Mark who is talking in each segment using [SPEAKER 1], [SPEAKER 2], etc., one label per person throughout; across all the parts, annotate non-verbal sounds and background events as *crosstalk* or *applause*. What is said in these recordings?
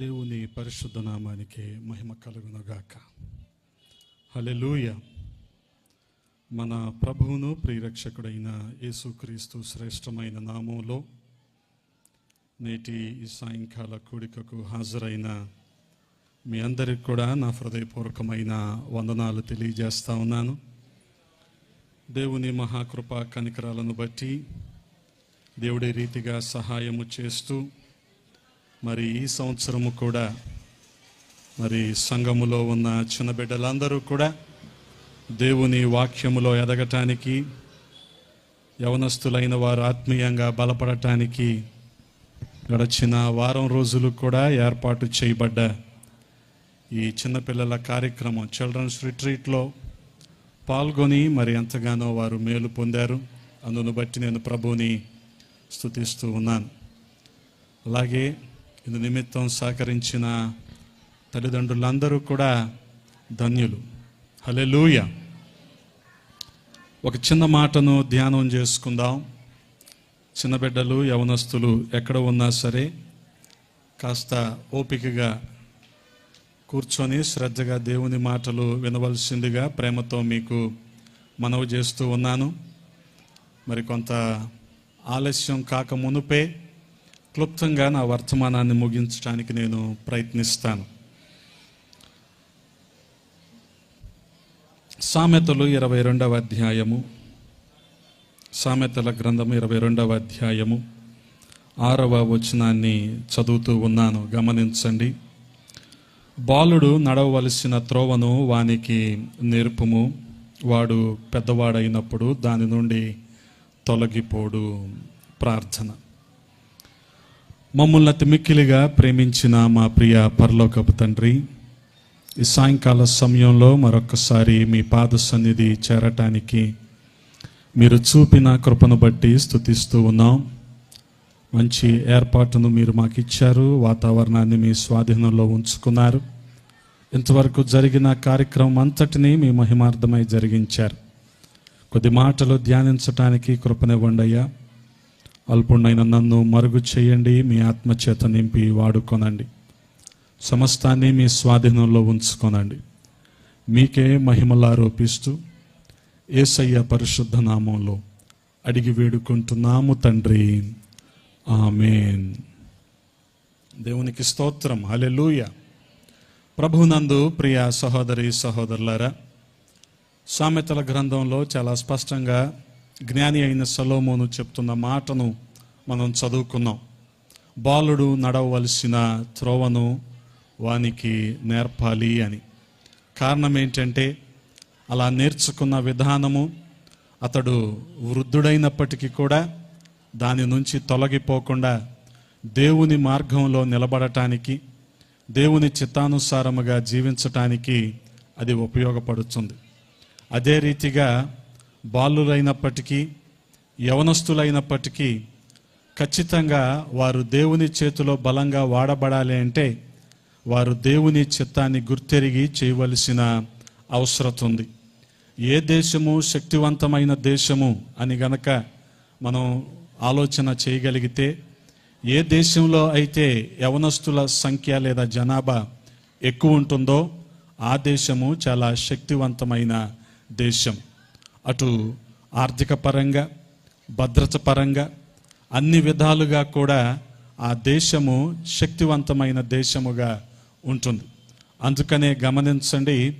[SPEAKER 1] దేవుని పరిశుద్ధ నామానికి మహిమ కలుగునగాక. హలెలూయ మన ప్రభువును ప్రియరక్షకుడైన యేసుక్రీస్తు శ్రేష్టమైన నామంలో నేటి ఈ సాయంకాల కూడికకు హాజరైన మీ అందరికి కూడా నా హృదయపూర్వకమైన వందనాలు తెలియజేస్తా ఉన్నాను. దేవుని మహాకృప కనికరాలను బట్టి దేవుడి రీతిగా సహాయము చేస్తూ మరి ఈ సంవత్సరము కూడా మరి సంఘములో ఉన్న చిన్న బిడ్డలందరూ కూడా దేవుని వాక్యములో ఎదగటానికి యవనస్తులైన వారు ఆత్మీయంగా బలపడటానికి గడిచిన వారం రోజులు కూడా ఏర్పాటు చేయబడ్డ ఈ చిన్నపిల్లల కార్యక్రమం చిల్డ్రన్స్ రిట్రీట్లో పాల్గొని మరి ఎంతగానో వారు మేలు పొందారు. అందును బట్టి నేను ప్రభుని స్థుతిస్తూ ఉన్నాను. అలాగే ఇందు నిమిత్తం సహకరించిన తల్లిదండ్రులందరూ కూడా ధన్యులు. హలెలూయ ఒక చిన్న మాటను ధ్యానం చేసుకుందాం. చిన్న బిడ్డలు యవనస్తులు ఎక్కడ ఉన్నా సరే కాస్త ఓపికగా కూర్చొని శ్రద్ధగా దేవుని మాటలు వినవలసిందిగా ప్రేమతో మీకు మనవి చేస్తూ ఉన్నాను. మరి కొంత ఆలస్యం కాక మునుపే క్లుప్తంగా నా వర్తమానాన్ని ముగించడానికి నేను ప్రయత్నిస్తాను. సామెతలు ఇరవై రెండవ అధ్యాయము. సామెతల గ్రంథము ఇరవై రెండవ అధ్యాయము. ఆరవ వచనాన్ని చదువుతూ ఉన్నాను. గమనించండి. బాలుడు నడవవలసిన త్రోవను వానికి నేర్పుము. వాడు పెద్దవాడైనప్పుడు దాని నుండి తొలగిపోడు. ప్రార్థన. మమ్మల్ని అతి మిక్కిలిగా ప్రేమించిన మా ప్రియ పరలోకపు తండ్రి ఈ సాయంకాల సమయంలో మరొకసారి మీ పాద సన్నిధి చేరటానికి మీరు చూపిన కృపను బట్టి స్థుతిస్తూ ఉన్నాం. మంచి ఏర్పాటును మీరు మాకు ఇచ్చారు వాతావరణాన్ని మీ స్వాధీనంలో ఉంచుకున్నారు. ఇంతవరకు జరిగిన కార్యక్రమం అంతటినీ మీ మహిమార్థమై జరిగించారు. కొద్ది మాటలు ధ్యానించటానికి కృపనివ్వండి అయ్యా. అల్పుణ్ణైన నన్ను మరుగు చేయండి. మీ ఆత్మచేత నింపి వాడుకొనండి. సమస్తాన్ని మీ స్వాధీనంలో ఉంచుకొనండి. మీకే మహిమలారోపిస్తూ ఏసయ్య పరిశుద్ధ నామంలో అడిగి వేడుకుంటున్నాము తండ్రి. ఆమెన్. దేవునికి స్తోత్రం. హలెలూయ ప్రభునందు ప్రియ సహోదరి సహోదరులారా సామెతల గ్రంథంలో చాలా స్పష్టంగా జ్ఞాని అయిన సలోమోను చెప్తున్న మాటను మనం చదువుకున్నాం. బాలుడు నడవలసిన త్రోవను వానికి నేర్పాలి అని. కారణం ఏంటంటే అలా నేర్చుకున్న విధానము అతడు వృద్ధుడైనప్పటికీ కూడా దాని నుంచి తొలగిపోకుండా దేవుని మార్గంలో నిలబడటానికి దేవుని చిత్తానుసారముగా జీవించటానికి అది ఉపయోగపడుతుంది. అదే రీతిగా బాలులైనప్పటికీ యవనస్తులైనప్పటికీ ఖచ్చితంగా వారు దేవుని చేతిలో బలంగా వాడబడాలి అంటే వారు దేవుని చిత్తాన్ని గుర్తెరిగి చేయవలసిన అవసరం ఉంది ఏ దేశము శక్తివంతమైన దేశము అని గనక మనం ఆలోచన చేయగలిగితే ఏ దేశంలో అయితే యవనస్తుల సంఖ్య లేదా జనాభా ఎక్కువ ఉంటుందో ఆ దేశము చాలా శక్తివంతమైన దేశం. అటు ఆర్థిక పరంగా భద్రత పరంగా అన్ని విధాలుగా కూడా ఆ దేశము శక్తివంతమైన దేశముగా ఉంటుంది. అందుకనే గమనించండి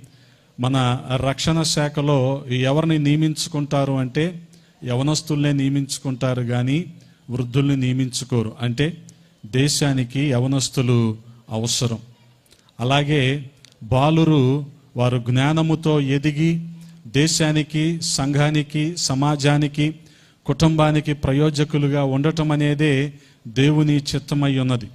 [SPEAKER 1] మన రక్షణ శాఖలో ఎవరిని నియమించుకుంటారు అంటే యవనస్తుల్నే నియమించుకుంటారు కానీ వృద్ధుల్ని నియమించుకోరు. అంటే దేశానికి యవనస్తులు అవసరం. అలాగే బాలురు వారు జ్ఞానముతో ఎదిగి దేశానికి సంఘానికి సమాజానికి కుటుంబానికి ప్రయోజకులుగా ఉండటం అనేదే దేవుని చిత్తమై ఉన్నది.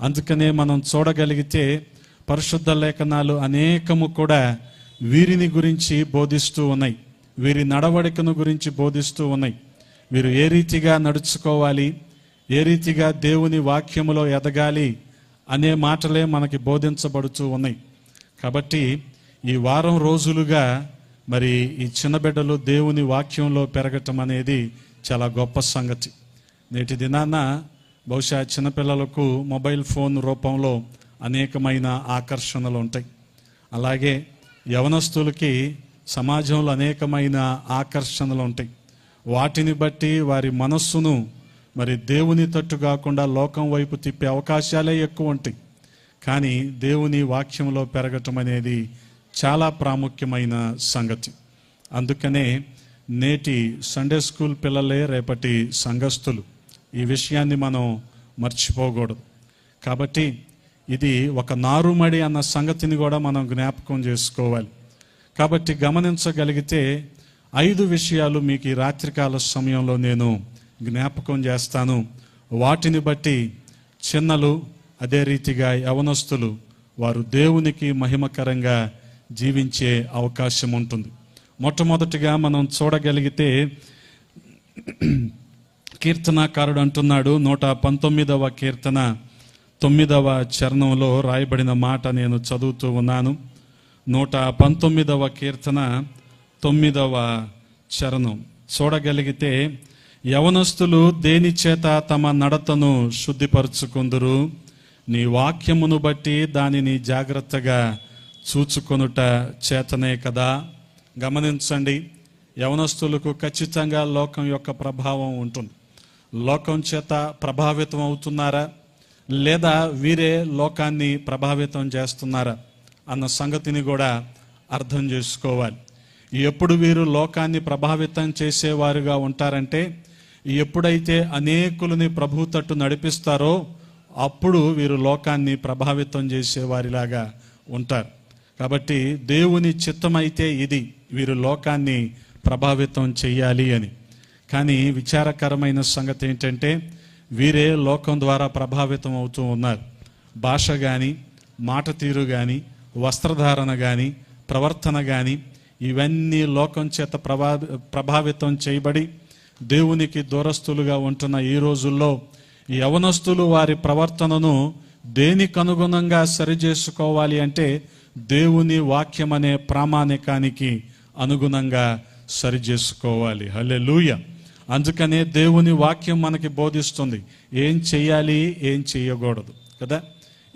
[SPEAKER 1] అందుకనే మనం చూడగలిగితే పరిశుద్ధ లేఖనాలు అనేకము కూడా వీరిని గురించి బోధిస్తూ ఉన్నాయి. వీరి నడవడికను గురించి బోధిస్తూ ఉన్నాయి. వీరు ఏ రీతిగా నడుచుకోవాలి ఏ రీతిగా దేవుని వాక్యములో ఎదగాలి అనే మాటలే మనకి బోధించబడుతూ ఉన్నాయి. కాబట్టి ఈ వారం రోజులుగా మరి ఈ చిన్న బిడ్డలు దేవుని వాక్యంలో పెరగటం అనేది చాలా గొప్ప సంగతి. నేటి దినాన బహుశా చిన్నపిల్లలకు మొబైల్ ఫోన్ రూపంలో అనేకమైన ఆకర్షణలు ఉంటాయి. అలాగే యవనస్తులకి సమాజంలో అనేకమైన ఆకర్షణలు ఉంటాయి. వాటిని బట్టి వారి మనస్సును మరి దేవుని తట్టు కాకుండా లోకం వైపు తిప్పే అవకాశాలే ఎక్కువ ఉంటాయి. కానీ దేవుని వాక్యంలో పెరగటం అనేది చాలా ప్రాముఖ్యమైన సంగతి. అందుకనే నేటి సండే స్కూల్ పిల్లలే రేపటి సంఘస్థులు. ఈ విషయాన్ని మనం మర్చిపోకూడదు. కాబట్టి ఇది ఒక నారుమడి అన్న సంగతిని కూడా మనం జ్ఞాపకం చేసుకోవాలి. కాబట్టి గమనించగలిగితే ఐదు విషయాలు మీకు ఈ రాత్రికాల సమయంలో నేను జ్ఞాపకం చేస్తాను. వాటిని బట్టి చిన్నలు అదే రీతిగా యవనస్తులు వారు దేవునికి మహిమకరంగా జీవించే అవకాశం ఉంటుంది. మొట్టమొదటిగా మనం చూడగలిగితే *clears throat* కీర్తనాకారుడు అంటున్నాడు నూట పంతొమ్మిదవ కీర్తన తొమ్మిదవ చరణంలో రాయబడిన మాట నేను చదువుతూ ఉన్నాను. నూట పంతొమ్మిదవ కీర్తన తొమ్మిదవ చరణం. చూడగలిగితే యవనస్తులు దేని చేత తమ నడతను శుద్ధిపరుచుకుందురు? నీ వాక్యమును బట్టి దానిని జాగ్రత్తగా చూచుకొనుట చేతనే కదా? గమనించండి యవనస్తులకు ఖచ్చితంగా లోకం యొక్క ప్రభావం ఉంటుంది. లోకం చేత ప్రభావితం అవుతున్నారా? లేదా వీరే లోకాన్ని ప్రభావితం చేస్తున్నారా? అన్న సంగతిని కూడా అర్థం చేసుకోవాలి. ఎప్పుడు వీరు లోకాన్ని ప్రభావితం చేసేవారుగా ఉంటారంటే ఎప్పుడైతే అనేకులని ప్రభు తట్టు నడిపిస్తారో అప్పుడు వీరు లోకాన్ని ప్రభావితం చేసేవారిలాగా ఉంటారు. కాబట్టి దేవుని చిత్తమైతే ఇది. వీరు లోకాన్ని ప్రభావితం చేయాలి అని. కానీ విచారకరమైన సంగతి ఏంటంటే వీరే లోకం ద్వారా ప్రభావితం అవుతూ ఉన్నారు. భాష కానీ మాట తీరు కానీ వస్త్రధారణ కానీ ప్రవర్తన కానీ ఇవన్నీ లోకం చేత ప్రభా ప్రభావితం చేయబడి దేవునికి దూరస్తులుగా ఉంటున్న ఈ రోజుల్లో యవనస్తులు వారి ప్రవర్తనను దేనికి అనుగుణంగా సరిచేసుకోవాలి అంటే దేవుని వాక్యం అనే ప్రామాణికానికి అనుగుణంగా సరిచేసుకోవాలి. హలే అందుకనే దేవుని వాక్యం మనకి బోధిస్తుంది. ఏం చేయాలి ఏం చేయకూడదు కదా?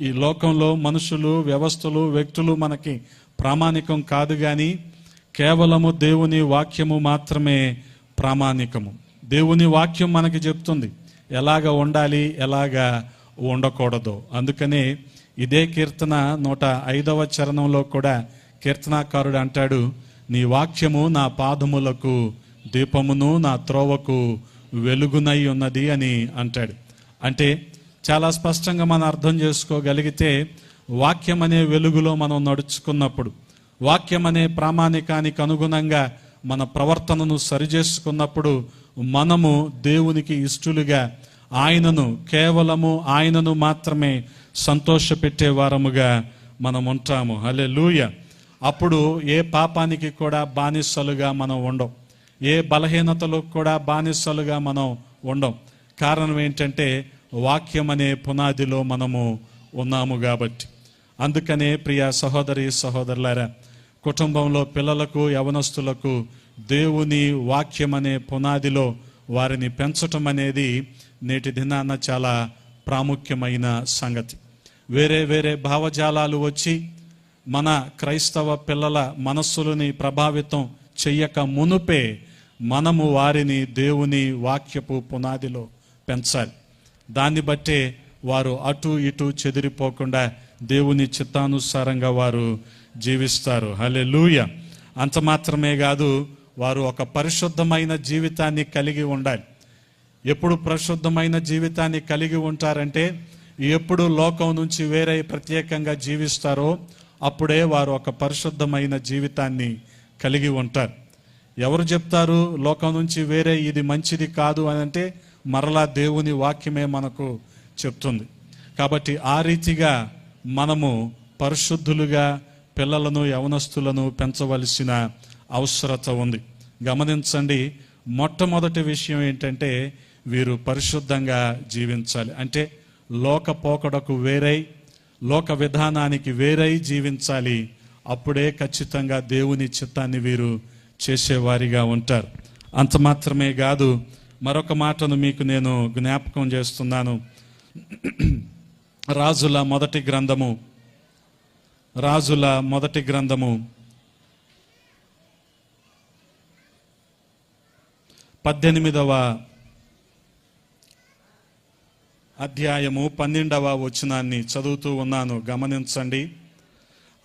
[SPEAKER 1] ఈ లోకంలో మనుషులు వ్యవస్థలు వ్యక్తులు మనకి ప్రామాణికం కాదు కానీ కేవలము దేవుని వాక్యము మాత్రమే ప్రామాణికము. దేవుని వాక్యం మనకి చెప్తుంది ఎలాగ ఉండాలి ఎలాగ ఉండకూడదు. అందుకనే ఇదే కీర్తన నూట ఐదవ చరణంలో కూడా కీర్తనాకారుడు అంటాడు నీ వాక్యము నా పాదములకు దీపమును నా త్రోవకు వెలుగునై ఉన్నది అని అంటాడు. అంటే చాలా స్పష్టంగా మనం అర్థం చేసుకోగలిగితే వాక్యం అనే వెలుగులో మనం నడుచుకున్నప్పుడు వాక్యం అనే ప్రామాణికానికి అనుగుణంగా మన ప్రవర్తనను సరిచేసుకున్నప్పుడు మనము దేవునికి ఇష్టలుగా ఆయనను కేవలము ఆయనను మాత్రమే సంతోషపెట్టే వారముగా మనం ఉంటాము హలే అప్పుడు ఏ పాపానికి కూడా బానిసలుగా మనం ఉండం. ఏ బలహీనతలో కూడా బానిసలుగా మనం ఉండం. కారణం ఏంటంటే వాక్యం అనే పునాదిలో మనము ఉన్నాము కాబట్టి. అందుకనే ప్రియ సహోదరి సహోదరులారా కుటుంబంలో పిల్లలకు యవనస్తులకు దేవుని వాక్యం అనే పునాదిలో వారిని పెంచటం అనేది నేటి దినాన చాలా ప్రాముఖ్యమైన సంగతి. వేరే వేరే భావజాలాలు వచ్చి మన క్రైస్తవ పిల్లల మనస్సులని ప్రభావితం చెయ్యక మునుపే మనము వారిని దేవుని వాక్యపు పునాదిలో పెంచాలి. దాన్ని బట్టే వారు అటు ఇటు చెదిరిపోకుండా దేవుని చిత్తానుసారంగా వారు జీవిస్తారు. హలే అంత మాత్రమే కాదు వారు ఒక పరిశుద్ధమైన జీవితాన్ని కలిగి ఉండాలి. ఎప్పుడు పరిశుద్ధమైన జీవితాన్ని కలిగి ఉంటారంటే ఎప్పుడు లోకం నుంచి వేరే ప్రత్యేకంగా జీవిస్తారో అప్పుడే వారు ఒక పరిశుద్ధమైన జీవితాన్ని కలిగి ఉంటారు. ఎవరు చెప్తారు లోకం నుంచి వేరే ఇది మంచిది కాదు అని అంటే మరలా దేవుని వాక్యమే మనకు చెప్తుంది. కాబట్టి ఆ రీతిగా మనము పరిశుద్ధులుగా పిల్లలను యవనస్తులను పెంచవలసిన అవసరత ఉంది. గమనించండి మొట్టమొదటి విషయం ఏంటంటే వీరు పరిశుద్ధంగా జీవించాలి. అంటే లోక పోకడకు వేరై లోక విధానానికి వేరై జీవించాలి. అప్పుడే ఖచ్చితంగా దేవుని చిత్తాన్ని వీరు చేసేవారిగా ఉంటారు. అంత మాత్రమే కాదు మరొక మాటను మీకు నేను జ్ఞాపకం చేస్తున్నాను. రాజుల మొదటి గ్రంథము. రాజుల మొదటి గ్రంథము. పద్దెనిమిదవ అధ్యాయము పన్నెండవ వచనాన్ని చదువుతూ ఉన్నాను. గమనించండి.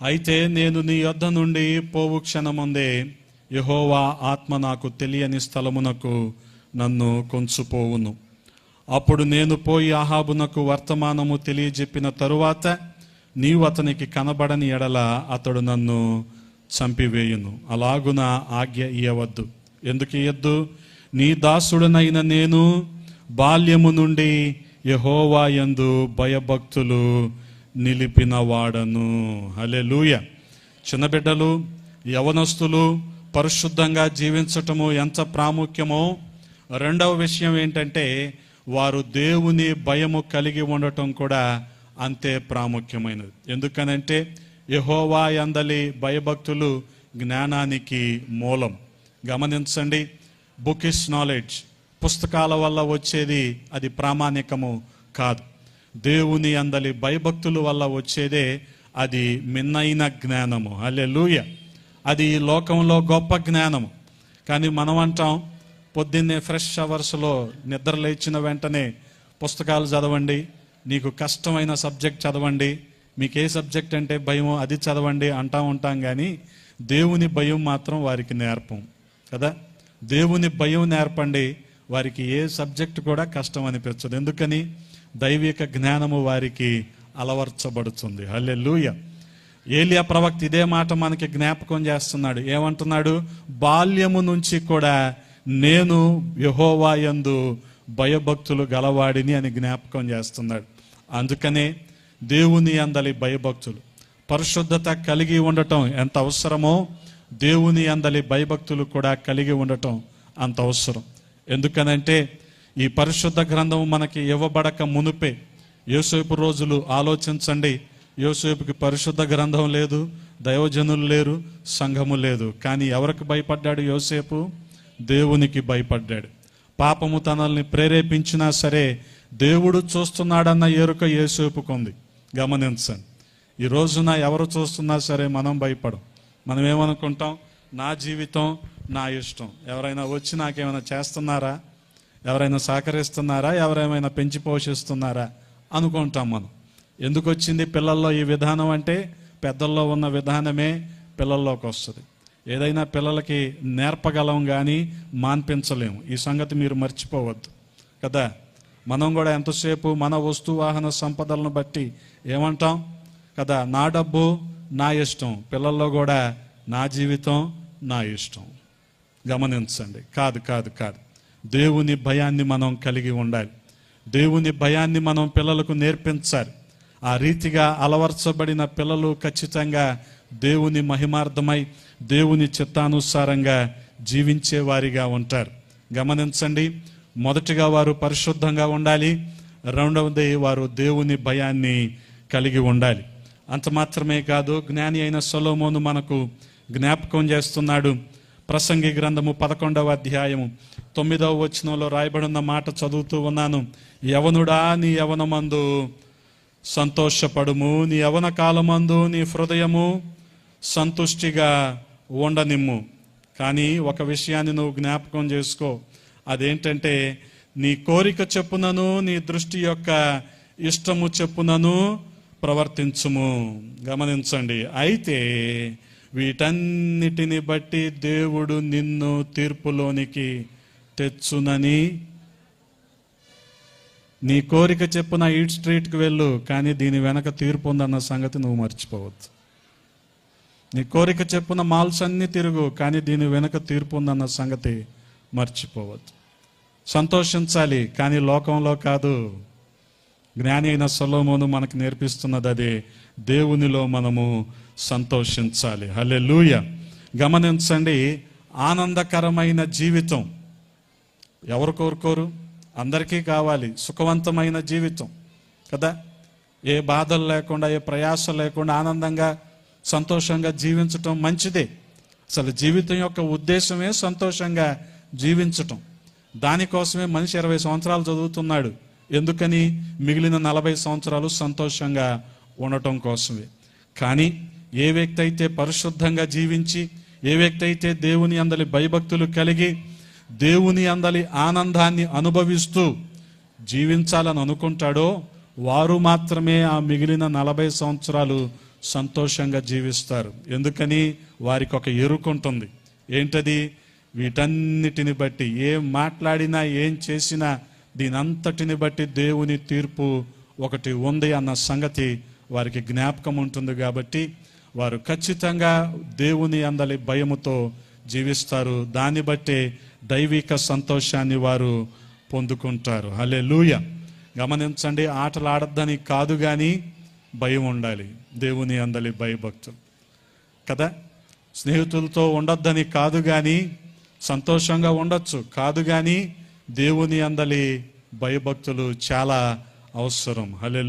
[SPEAKER 1] అయితే నేను నీ యొద్ద నుండి పోవు క్షణముందే యహోవా ఆత్మ నాకు తెలియని స్థలమునకు నన్ను కొంచుపోవును. అప్పుడు నేను పోయి ఆహాబునకు వర్తమానము తెలియజెప్పిన తరువాత నీవు అతనికి కనబడని ఎడల అతడు నన్ను చంపివేయును. అలాగున ఆజ్ఞ ఇయ్యవద్దు. ఎందుకు ఇయ్యద్దు? నీ దాసుడనైన నేను బాల్యము నుండి యహోవాయందు భయభక్తులు నిలిపిన వాడను హలెలూయ చిన్న బిడ్డలు యవనస్తులు పరిశుద్ధంగా జీవించటము ఎంత ప్రాముఖ్యమో. రెండవ విషయం ఏంటంటే వారు దేవుని భయము కలిగి ఉండటం కూడా అంతే ప్రాముఖ్యమైనది. ఎందుకనంటే యహోవా అందలి భయభక్తులు జ్ఞానానికి మూలం. గమనించండి బుక్ ఇస్ నాలెడ్జ్. పుస్తకాల వల్ల వచ్చేది అది ప్రామాణికము కాదు. దేవుని అందలి భయభక్తుల వల్ల వచ్చేదే అది మిన్నైన జ్ఞానము. అల్లెలూయ అది ఈ లోకంలో గొప్ప జ్ఞానము. కానీ మనం అంటాం పొద్దున్నే ఫ్రెష్ అవర్స్లో నిద్ర లేచిన వెంటనే పుస్తకాలు చదవండి నీకు కష్టమైన సబ్జెక్ట్ చదవండి మీకు ఏ సబ్జెక్ట్ అంటే భయమో అది చదవండి అంటా ఉంటాం కానీ దేవుని భయం మాత్రం వారికి నేర్పం. కదా? దేవుని భయం నేర్పండి వారికి ఏ సబ్జెక్ట్ కూడా కష్టం అనిపించదు. ఎందుకని? దైవిక జ్ఞానము వారికి అలవర్చబడుతుంది. హల్లెలూయ. ఏలియా ప్రవక్త ఇదే మాట మనకి జ్ఞాపకం చేస్తున్నాడు. ఏమంటున్నాడు? బాల్యము నుంచి కూడా నేను యహోవా యందు భయభక్తులు గలవాడిని అని జ్ఞాపకం చేస్తున్నాడు. అందుకనే దేవుని అందలి భయభక్తులు. పరిశుద్ధత కలిగి ఉండటం ఎంత అవసరమో దేవుని అందలి భయభక్తులు కూడా కలిగి ఉండటం అంత అవసరం. ఎందుకనంటే ఈ పరిశుద్ధ గ్రంథం మనకి ఇవ్వబడక మునుపే యోసేపు రోజులు ఆలోచించండి. యోసేపుకి పరిశుద్ధ గ్రంథం లేదు దైవజనులు లేరు సంఘము లేదు. కానీ ఎవరికి భయపడ్డాడు యోసేపు? దేవునికి భయపడ్డాడు. పాపము తనల్ని ప్రేరేపించినా సరే దేవుడు చూస్తున్నాడన్న ఎరుక యోసేపుకుంది గమనించండి. ఈ రోజున ఎవరు చూస్తున్నా సరే మనం భయపడం. మనం ఏమనుకుంటాం నా జీవితం నా ఇష్టం. ఎవరైనా వచ్చి నాకేమైనా చేస్తున్నారా? ఎవరైనా సహకరిస్తున్నారా? ఎవరైనా పెంచి పోషిస్తున్నారా? అనుకుంటాం మనం. ఎందుకు వచ్చింది పిల్లల్లో ఈ విధానం అంటే పెద్దల్లో ఉన్న విధానమే పిల్లల్లోకి వస్తుంది. ఏదైనా పిల్లలకి నేర్పగలం కానీ మాన్పించలేము. ఈ సంగతి మీరు మర్చిపోవద్దు. కదా? మనం కూడా ఎంతసేపు మన వస్తు వాహన సంపదలను బట్టి ఏమంటాం? కదా? నా డబ్బు నా ఇష్టం. పిల్లల్లో కూడా నా జీవితం నా ఇష్టం. గమనించండి. కాదు కాదు కాదు. దేవుని భయాన్ని మనం కలిగి ఉండాలి. దేవుని భయాన్ని మనం పిల్లలకు నేర్పించాలి. ఆ రీతిగా అలవర్చబడిన పిల్లలు ఖచ్చితంగా దేవుని మహిమార్థమై దేవుని చిత్తానుసారంగా జీవించే వారిగా ఉంటారు. గమనించండి. మొదటిగా వారు పరిశుద్ధంగా ఉండాలి. రెండవది వారు దేవుని భయాన్ని కలిగి ఉండాలి. అంత మాత్రమే కాదు జ్ఞాని అయిన సొలోమోను మనకు జ్ఞాపకం చేస్తున్నాడు. ప్రసంగి గ్రంథము పదకొండవ అధ్యాయము. తొమ్మిదవ వచనంలో రాయబడిన మాట చదువుతూ ఉన్నాను. యవనుడా నీ యవనమందు సంతోషపడుము. నీ యవన కాలమందు నీ హృదయము సంతుష్టిగా ఉండనిమ్ము. కానీ ఒక విషయాన్ని నువ్వు జ్ఞాపకం చేసుకో. అదేంటంటే నీ కోరిక చెప్పునను నీ దృష్టి యొక్క ఇష్టము చెప్పునను ప్రవర్తించుము. గమనించండి. అయితే వీటన్నిటిని బట్టి దేవుడు నిన్ను తీర్పులోనికి తెచ్చునని నీ కోరిక చెప్పున ఈట్ స్ట్రీట్కి వెళ్ళు కానీ దీని వెనక తీర్పు ఉందన్న సంగతి నువ్వు మర్చిపోవద్దు. నీ కోరిక చెప్పున మాల్స్ అన్ని తిరుగు కానీ దీని వెనక తీర్పు ఉందన్న సంగతి మర్చిపోవద్దు. సంతోషించాలి కానీ లోకంలో కాదు. జ్ఞాని అయిన సొలోమోను మనకు నేర్పిస్తున్నది అదే. దేవునిలో మనము సంతోషించాలి. హలే గమనించండి ఆనందకరమైన జీవితం. ఎవరు కోరుకోరు? అందరికీ కావాలి సుఖవంతమైన జీవితం. కదా? ఏ బాధలు లేకుండా ఏ ప్రయాస లేకుండా ఆనందంగా సంతోషంగా జీవించటం మంచిదే. అసలు జీవితం యొక్క ఉద్దేశమే సంతోషంగా జీవించటం. దానికోసమే మనిషి ఇరవై సంవత్సరాలు చదువుతున్నాడు. ఎందుకని? మిగిలిన నలభై సంవత్సరాలు సంతోషంగా ఉండటం కోసమే. కానీ ఏ వ్యక్తి అయితే పరిశుద్ధంగా జీవించి ఏ వ్యక్తి అయితే దేవుని అందలి భయభక్తులు కలిగి దేవుని అందలి ఆనందాన్ని అనుభవిస్తూ జీవించాలని అనుకుంటాడో వారు మాత్రమే ఆ మిగిలిన నలభై సంవత్సరాలు సంతోషంగా జీవిస్తారు. ఎందుకని? వారికి ఒక ఎరుకుంటుంది ఏంటది? వీటన్నిటిని బట్టి ఏం మాట్లాడినా ఏం చేసినా దీనంతటిని బట్టి దేవుని తీర్పు ఒకటి ఉంది అన్న సంగతి వారికి జ్ఞాపకం ఉంటుంది కాబట్టి వారు ఖచ్చితంగా దేవుని అందలి భయముతో జీవిస్తారు. దాన్ని బట్టే దైవిక సంతోషాన్ని వారు పొందుకుంటారు. హలే గమనించండి ఆటలు ఆడద్దని కాదు కానీ భయం ఉండాలి. దేవుని అందలి భయభక్తులు. కదా? స్నేహితులతో ఉండొద్దని కాదు కానీ సంతోషంగా ఉండొచ్చు. కాదు కానీ దేవుని అందలి భయభక్తులు చాలా అవసరం. హలే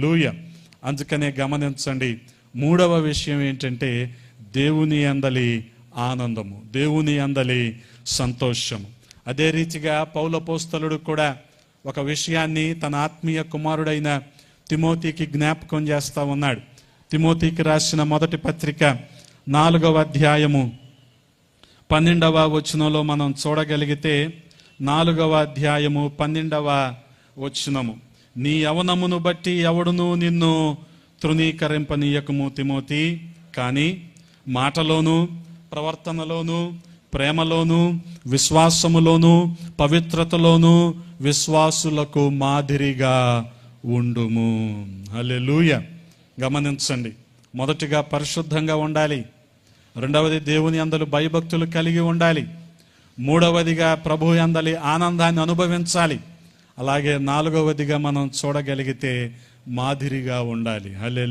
[SPEAKER 1] అందుకనే గమనించండి మూడవ విషయం ఏంటంటే దేవుని అందలి ఆనందము దేవుని అందలి సంతోషము. అదే రీతిగా పౌలపోస్తలుడు కూడా ఒక విషయాన్ని తన ఆత్మీయ కుమారుడైన తిమోతికి జ్ఞాపకం చేస్తా ఉన్నాడు. తిమోతికి రాసిన మొదటి పత్రిక నాలుగవ అధ్యాయము పన్నెండవ వచనంలో మనం చూడగలిగితే నాలుగవ అధ్యాయము పన్నెండవ వచనము. నీ యవనమును బట్టి ఎవడును నిన్ను తృణీకరింపనీయకము తిమోతి. కానీ మాటలోనూ ప్రవర్తనలోనూ ప్రేమలోను విశ్వాసములోను పవిత్రతలోను విశ్వాసులకు మాదిరిగా ఉండుము. అల్లెలూయ గమనించండి. మొదటిగా పరిశుద్ధంగా ఉండాలి. రెండవది దేవుని అందలు భయభక్తులు కలిగి ఉండాలి. మూడవదిగా ప్రభు అందలి ఆనందాన్ని అనుభవించాలి. అలాగే నాలుగవదిగా మనం చూడగలిగితే మాదిరిగా ఉండాలి. హలే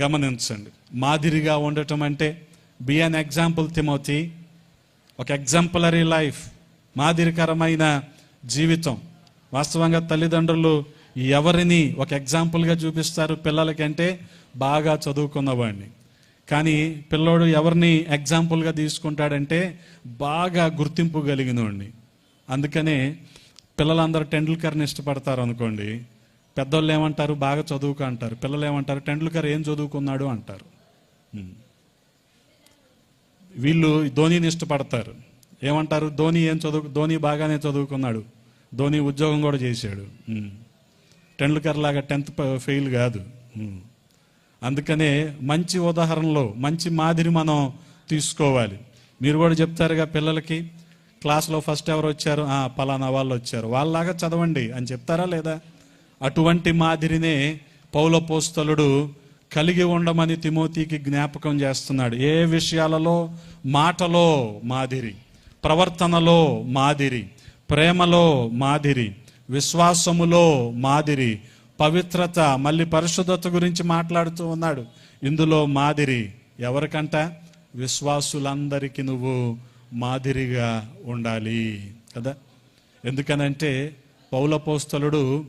[SPEAKER 1] గమనించండి. మాదిరిగా ఉండటం అంటే బి అన్ ఎగ్జాంపుల్ తిమోతి ఒక ఎగ్జాంపులరీ లైఫ్ మాదిరికరమైన జీవితం. వాస్తవంగా తల్లిదండ్రులు ఎవరిని ఒక ఎగ్జాంపుల్గా చూపిస్తారు పిల్లలకంటే? బాగా చదువుకున్నవాడిని. కానీ పిల్లోడు ఎవరిని ఎగ్జాంపుల్గా తీసుకుంటాడంటే బాగా గుర్తింపు కలిగినవాడిని అందుకనే పిల్లలందరూ టెండూల్కర్ని ఇష్టపడతారు అనుకోండి పెద్దోళ్ళు ఏమంటారు? బాగా చదువుకో అంటారు. పిల్లలు ఏమంటారు? టెండూల్కర్ ఏం చదువుకున్నాడు అంటారు. వీళ్ళు ధోనిని ఇష్టపడతారు. ఏమంటారు? ధోని ఏం చదువు ధోని బాగానే చదువుకున్నాడు. ధోని ఉద్యోగం కూడా చేశాడు. టెండూల్కర్ లాగా టెన్త్ ఫెయిల్ కాదు. అందుకనే మంచి ఉదాహరణలో మంచి మాదిరి మనం తీసుకోవాలి. మీరు కూడా చెప్తారుగా పిల్లలకి క్లాస్లో ఫస్ట్ ఎవరు వచ్చారు? "ఆ, పలానా వాళ్ళు వచ్చారు. వాళ్ళలాగా చదవండి. అని చెప్తారా లేదా? అటువంటి మాదిరినే పౌలపోస్తలుడు కలిగి ఉండమని తిమోతికి జ్ఞాపకం చేస్తున్నాడు. ఏ విషయాలలో? మాటలో మాదిరి ప్రవర్తనలో మాదిరి ప్రేమలో మాదిరి విశ్వాసములో మాదిరి పవిత్రత మళ్ళీ పరిశుద్ధత గురించి మాట్లాడుతూ ఉన్నాడు. ఇందులో మాదిరి ఎవరికంట? విశ్వాసులందరికీ నువ్వు మాదిరిగా ఉండాలి కదా. ఎందుకనంటే పౌలపోస్తలుడు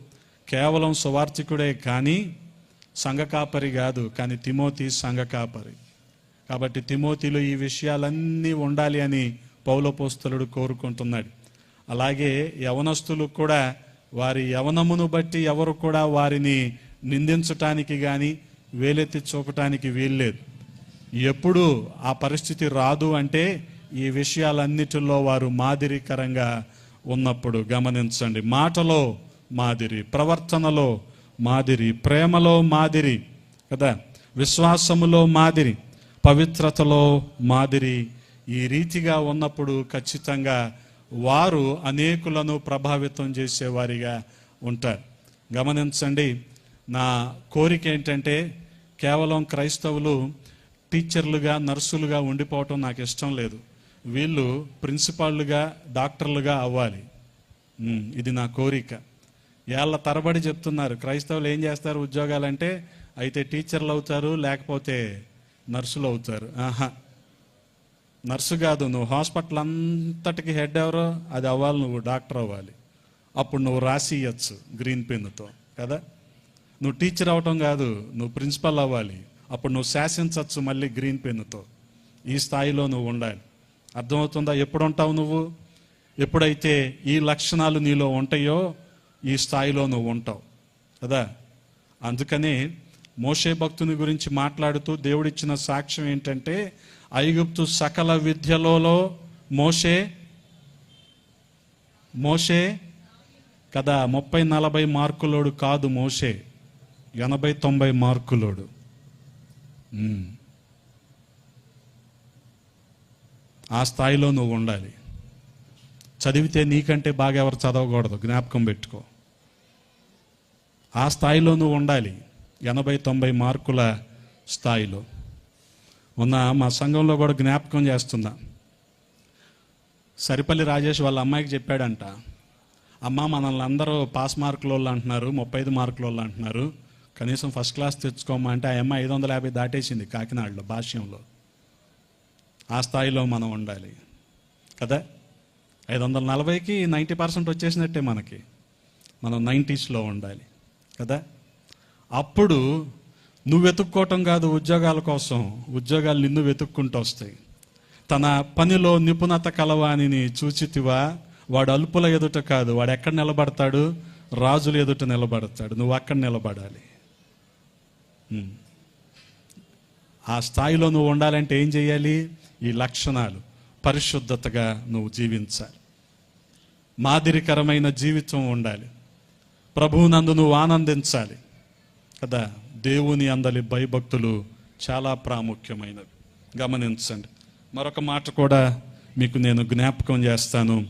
[SPEAKER 1] కేవలం సువార్థికుడే కానీ సంఘకాపరి కాదు కానీ తిమోతి సంఘకాపరి కాబట్టి తిమోతిలో ఈ విషయాలన్నీ ఉండాలి అని పౌలపోస్తలుడు కోరుకుంటున్నాడు. అలాగే యవనస్తులు కూడా వారి యవనమును బట్టి ఎవరు కూడా వారిని నిందించటానికి కానీ వేలెత్తి చూపటానికి వీల్లేదు. ఎప్పుడు ఆ పరిస్థితి రాదు అంటే ఈ విషయాలన్నిటిలో వారు మాదిరికరంగా ఉన్నప్పుడు గమనించండి. మాటలో మాదిరి ప్రవర్తనలో మాదిరి ప్రేమలో మాదిరి కదా విశ్వాసములో మాదిరి పవిత్రతలో మాదిరి ఈ రీతిగా ఉన్నప్పుడు ఖచ్చితంగా వారు అనేకులను ప్రభావితం చేసేవారిగా ఉంటారు. గమనించండి నా కోరిక ఏంటంటే కేవలం క్రైస్తవులు టీచర్లుగా నర్సులుగా ఉండిపోవటం నాకు ఇష్టం లేదు. వీళ్ళు ప్రిన్సిపాళ్ళుగా డాక్టర్లుగా అవ్వాలి. ఇది నా కోరిక. ఏళ్ళ తరబడి చెప్తున్నారు. క్రైస్తవులు ఏం చేస్తారు ఉద్యోగాలంటే అయితే టీచర్లు అవుతారు లేకపోతే నర్సులు అవుతారు. ఆహా. నర్సు కాదు నువ్వు హాస్పిటల్ అంతటికి హెడ్ ఎవరో అది అవ్వాలి నువ్వు డాక్టర్ అవ్వాలి. అప్పుడు నువ్వు రాసి ఇవ్వచ్చు గ్రీన్ పెన్నుతో కదా? నువ్వు టీచర్ అవటం కాదు నువ్వు ప్రిన్సిపల్ అవ్వాలి. అప్పుడు నువ్వు శాసించవచ్చు మళ్ళీ గ్రీన్ పెన్నుతో. ఈ స్థాయిలో నువ్వు ఉండాలి. అర్థమవుతుందా? ఎప్పుడు ఉంటావు నువ్వు? ఎప్పుడైతే ఈ లక్షణాలు నీలో ఉంటాయో ఈ స్థాయిలో నువ్వు ఉంటావు. కదా? అందుకనే మోషే భక్తుని గురించి మాట్లాడుతూ దేవుడిచ్చిన సాక్ష్యం ఏంటంటే ఐగుప్తు సకల విద్యలలో మోషే మోషే కదా ముప్పై నలభై మార్కులోడు కాదు మోషే. ఎనభై తొంభై మార్కులోడు. ఆ స్థాయిలో నువ్వు ఉండాలి. చదివితే నీకంటే బాగా ఎవరు చదవకూడదు. జ్ఞాపకం పెట్టుకో. ఆ స్థాయిలో నువ్వు ఉండాలి. ఎనభై తొంభై మార్కుల స్థాయిలో. ఉన్న మా సంఘంలో కూడా జ్ఞాపకం చేస్తున్నా. సరిపల్లి రాజేష్ వాళ్ళ అమ్మాయికి చెప్పాడంట. అమ్మ మనల్ని అందరూ పాస్ మార్కుల వాళ్ళు అంటున్నారు ముప్పై ఐదు మార్కుల వాళ్ళు అంటున్నారు. కనీసం ఫస్ట్ క్లాస్ తెచ్చుకోమంటే ఆ అమ్మాయి ఐదు వందల యాభై దాటేసింది కాకినాడలో భాష్యంలో. ఆ స్థాయిలో మనం ఉండాలి. కదా? ఐదు వందల నలభైకి నైంటీ పర్సెంట్ వచ్చేసినట్టే మనకి. మనం నైంటీస్లో ఉండాలి. కదా? అప్పుడు నువ్వు వెతుక్కోవటం కాదు ఉద్యోగాల కోసం. ఉద్యోగాలు నిన్ను వెతుక్కుంటూ వస్తాయి. తన పనిలో నిపుణత కలవానిని చూచితివా? వాడు అల్పుల ఎదుట కాదు. వాడు ఎక్కడ నిలబడతాడు? రాజుల ఎదుట నిలబడతాడు. నువ్వు అక్కడ నిలబడాలి. ఆ స్థాయిలో నువ్వు ఉండాలంటే ఏం చేయాలి ఈ లక్షణాలు. పరిశుద్ధతగా నువ్వు జీవించాలి. మాదిరికరమైన జీవితం ఉండాలి. ప్రభువునందు నువ్వు ఆనందించాలి. కదా? దేవుని అందలి భయభక్తులు చాలా ప్రాముఖ్యమైనవి. గమనించండి. మరొక మాట కూడా మీకు నేను జ్ఞాపకం చేస్తాను.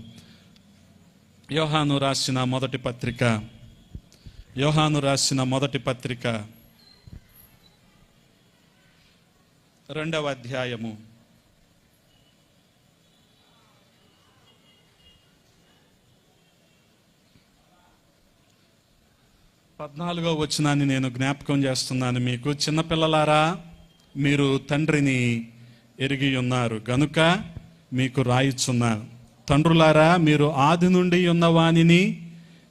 [SPEAKER 1] యోహాను రాసిన మొదటి పత్రిక. యోహాను రాసిన మొదటి పత్రిక. రెండవ అధ్యాయము. పద్నాలుగో వచనాన్ని నేను జ్ఞాపకం చేస్తున్నాను మీకు. చిన్నపిల్లలారా మీరు తండ్రిని ఎరిగి ఉన్నారు. గనుక మీకు రాయిచున్నాను తండ్రులారా మీరు ఆది నుండి ఉన్నవానిని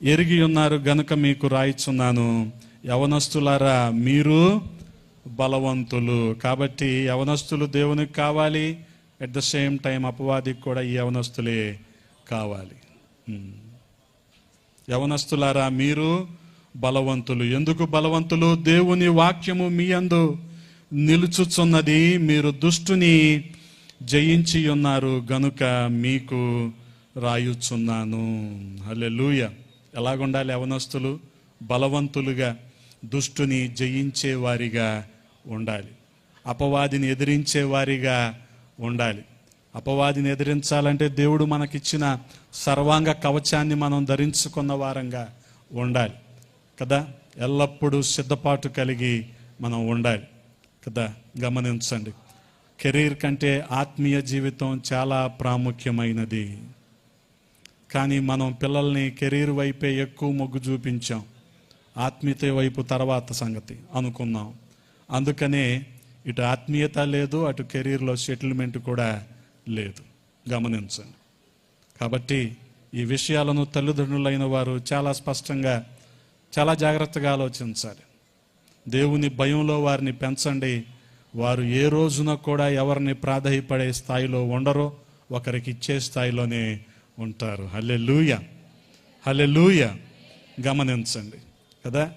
[SPEAKER 1] ఎరిగి ఉన్నారు. గనుక మీకు రాయిచున్నాను యవనస్తులారా మీరు బలవంతులు. కాబట్టి యవనస్తులు దేవునికి కావాలి. ఎట్ ద సేమ్ టైం అపవాదికి కూడా ఈ యవనస్తులే కావాలి. యవనస్తులారా మీరు బలవంతులు. ఎందుకు బలవంతులు? దేవుని వాక్యము మీ అందు నిలుచుచున్నది. మీరు దుష్టుని జయించి ఉన్నారు. గనుక మీకు రాయుచున్నాను. హల్లెలూయ. ఎలాగుండాలి యవనస్తులు బలవంతులుగా దుష్టుని జయించేవారిగా ఉండాలి. అపవాదిని ఎదిరించే వారిగా ఉండాలి. అపవాదిని ఎదిరించాలంటే దేవుడు మనకిచ్చిన సర్వాంగ కవచాన్ని మనం ధరించుకున్న వారంగా ఉండాలి. కదా? ఎల్లప్పుడూ సిద్ధపాటు కలిగి మనం ఉండాలి. కదా? గమనించండి. కెరీర్ కంటే ఆత్మీయ జీవితం చాలా ప్రాముఖ్యమైనది. కానీ మనం పిల్లల్ని కెరీర్ వైపే ఎక్కువ మొగ్గు చూపించాం. ఆత్మీయత వైపు తర్వాత సంగతి అనుకున్నాం అందుకనే ఇటు ఆత్మీయత లేదు అటు కెరీర్లో సెటిల్మెంట్ కూడా లేదు. గమనించండి. కాబట్టి ఈ విషయాలను తల్లిదండ్రులైన వారు చాలా స్పష్టంగా చాలా జాగ్రత్తగా ఆలోచించాలి. దేవుని భయంలో వారిని పెంచండి. వారు ఏ రోజున కూడా ఎవరిని ప్రాధాయపడే స్థాయిలో ఉండరో ఒకరికి ఇచ్చే స్థాయిలోనే ఉంటారు. హలే లూయ హలే లూయ గమనించండి. కదా?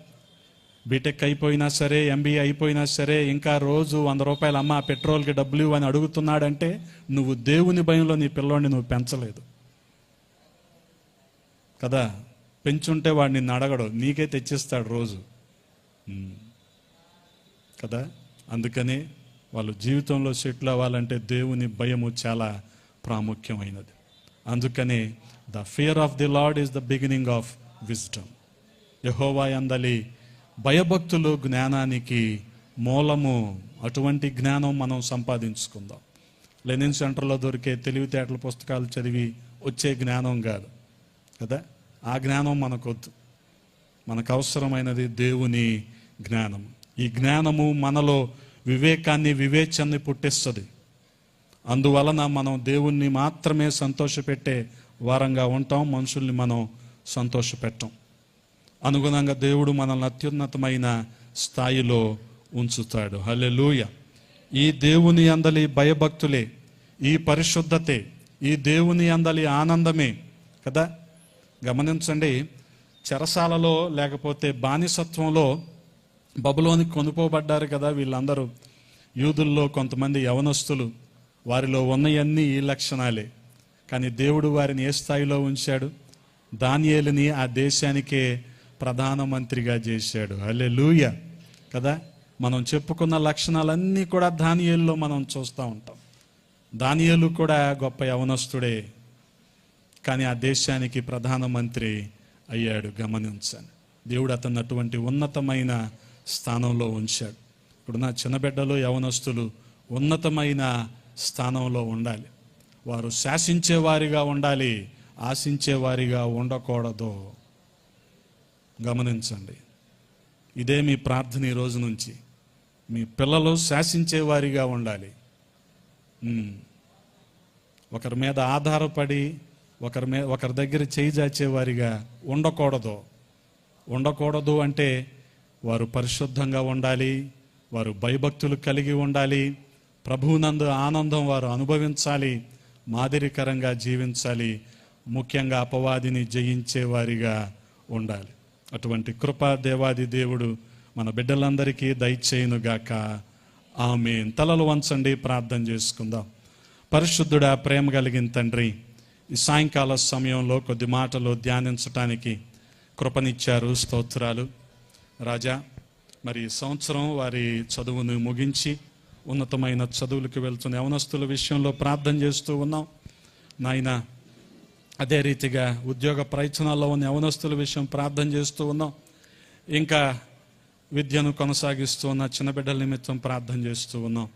[SPEAKER 1] బీటెక్ అయిపోయినా సరే ఎంబీఏ అయిపోయినా సరే ఇంకా రోజు వంద రూపాయలు అమ్మ పెట్రోల్కి డబ్బులు అని అడుగుతున్నాడంటే నువ్వు దేవుని భయంలో నీ పిల్లోడిని నువ్వు పెంచలేదు. కదా? పెంచుంటే వాడు నిన్ను అడగడు నీకే తెచ్చిస్తాడు రోజు. కదా? అందుకని వాళ్ళు జీవితంలో సెటిల్ అవ్వాలంటే దేవుని భయము చాలా ప్రాముఖ్యమైనది. అందుకని the fear of the Lord is the beginning of wisdom. యహోవా అందలి భయభక్తులు జ్ఞానానికి మూలము. అటువంటి జ్ఞానం మనం సంపాదించుకుందాం. లెనిన్ సెంటర్లో దొరికే తెలివితేటల పుస్తకాలు చదివి వచ్చే జ్ఞానం కాదు. కదా? ఆ జ్ఞానం మనకొద్దు మనకు అవసరమైనది దేవుని జ్ఞానం. ఈ జ్ఞానము మనలో వివేకాన్ని వివేచాన్ని పుట్టిస్తుంది. అందువలన మనం దేవుణ్ణి మాత్రమే సంతోషపెట్టే వారంగా ఉంటాం మనుషుల్ని మనం సంతోషపెట్టం. అనుగుణంగా దేవుడు మనల్ని అత్యున్నతమైన స్థాయిలో ఉంచుతాడు. హల్లెలూయ. ఈ దేవుని అందలి భయభక్తులే ఈ పరిశుద్ధతే ఈ దేవుని అందలి ఆనందమే కదా? గమనించండి చెరసాలలో లేకపోతే బానిసత్వంలో బబులోని కొనుకోబడ్డారు కదా వీళ్ళందరూ. యూదుల్లో కొంతమంది యవనస్తులు వారిలో ఉన్నయన్నీ ఈ లక్షణాలే. కానీ దేవుడు వారిని ఏ స్థాయిలో ఉంచాడు? దానియేలుని ఆ దేశానికే ప్రధానమంత్రిగా చేశాడు. అలే కదా? మనం చెప్పుకున్న లక్షణాలన్నీ కూడా దానియేల్లో మనం చూస్తూ ఉంటాం. దానియేలు కూడా గొప్ప యవనస్తుడే. కానీ ఆ దేశానికి ప్రధానమంత్రి అయ్యాడు గమనించాను. దేవుడు అతను అటువంటి ఉన్నతమైన స్థానంలో ఉంచాడు. ఇప్పుడు నా చిన్న బిడ్డలు యవనస్తులు ఉన్నతమైన స్థానంలో ఉండాలి. వారు శాసించేవారిగా ఉండాలి ఆశించేవారిగా ఉండకూడదు. గమనించండి. ఇదే మీ ప్రార్థన ఈ రోజు నుంచి. మీ పిల్లలు శాసించేవారిగా ఉండాలి. ఒకరి మీద ఆధారపడి ఒకరి మీద ఒకరి దగ్గర చేయి జాచేవారిగా ఉండకూడదు. ఉండకూడదు అంటే వారు పరిశుద్ధంగా ఉండాలి వారు భయభక్తులు కలిగి ఉండాలి ప్రభువునందు ఆనందం వారు అనుభవించాలి మాదిరికరంగా జీవించాలి ముఖ్యంగా అపవాదిని జయించేవారిగా ఉండాలి. అటువంటి కృపా దేవాది దేవుడు మన బిడ్డలందరికీ దయచేయునుగాక. ఆమె తలలు వంచండి ప్రార్థన చేసుకుందాం. పరిశుద్ధుడా ప్రేమ కలిగిన తండ్రి ఈ సాయంకాల సమయంలో కొద్ది మాటలు ధ్యానించటానికి కృపనిచ్చారు స్తోత్రాలు. రాజా మరి సంవత్సరం వారి చదువును ముగించి ఉన్నతమైన చదువులకు వెళ్తున్న యవనస్తుల విషయంలో ప్రార్థన చేస్తూ ఉన్నాం. నాయన అదే రీతిగా ఉద్యోగ ప్రయత్నాల్లో ఉన్న యవనస్తుల విషయం ప్రార్థన చేస్తూ ఉన్నాం. ఇంకా విద్యను కొనసాగిస్తూ ఉన్న చిన్న బిడ్డల నిమిత్తం ప్రార్థన చేస్తూ ఉన్నాం.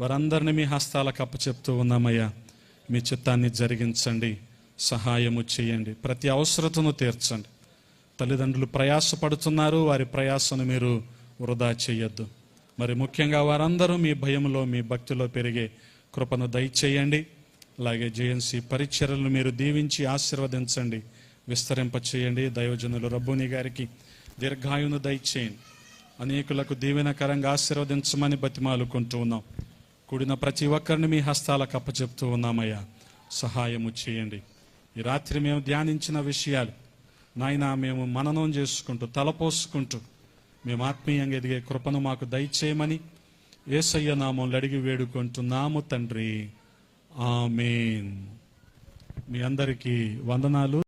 [SPEAKER 1] వారందరినీ మీ హస్తాలకు అప్పచెప్తూ ఉన్నామయ్యా. మీ చిత్తాన్ని జరిగించండి సహాయము చేయండి ప్రతి అవసరతను తీర్చండి. తల్లిదండ్రులు ప్రయాసపడుతున్నారు వారి ప్రయాసను మీరు వృధా చేయొద్దు. మరి ముఖ్యంగా వారందరూ మీ భయంలో మీ భక్తిలో పెరిగే కృపను దయచేయండి. అలాగే జేఎన్సీ పరిచర్లను మీరు దీవించి ఆశీర్వదించండి విస్తరింప చేయండి. దైవజనులు రబ్బుని గారికి దీర్ఘాయును దయచేయండి. అనేకులకు దీవెనకరంగా ఆశీర్వదించమని బతిమాలుకుంటూ ఉన్నాం. కూడిన ప్రతి ఒక్కరిని మీ హస్తాలకు అప్పచెప్తూ ఉన్నామయ్యా. సహాయము చేయండి. ఈ రాత్రి మేము ధ్యానించిన విషయాలు. నాయన మేము మననం చేసుకుంటూ తలపోసుకుంటూ మేము ఆత్మీయంగా ఎదిగే కృపను మాకు దయచేయమని ఏసయ్య నామంలు అడిగి వేడుకుంటున్నాము తండ్రి. ఆమెన్. మీ అందరికీ వందనాలు.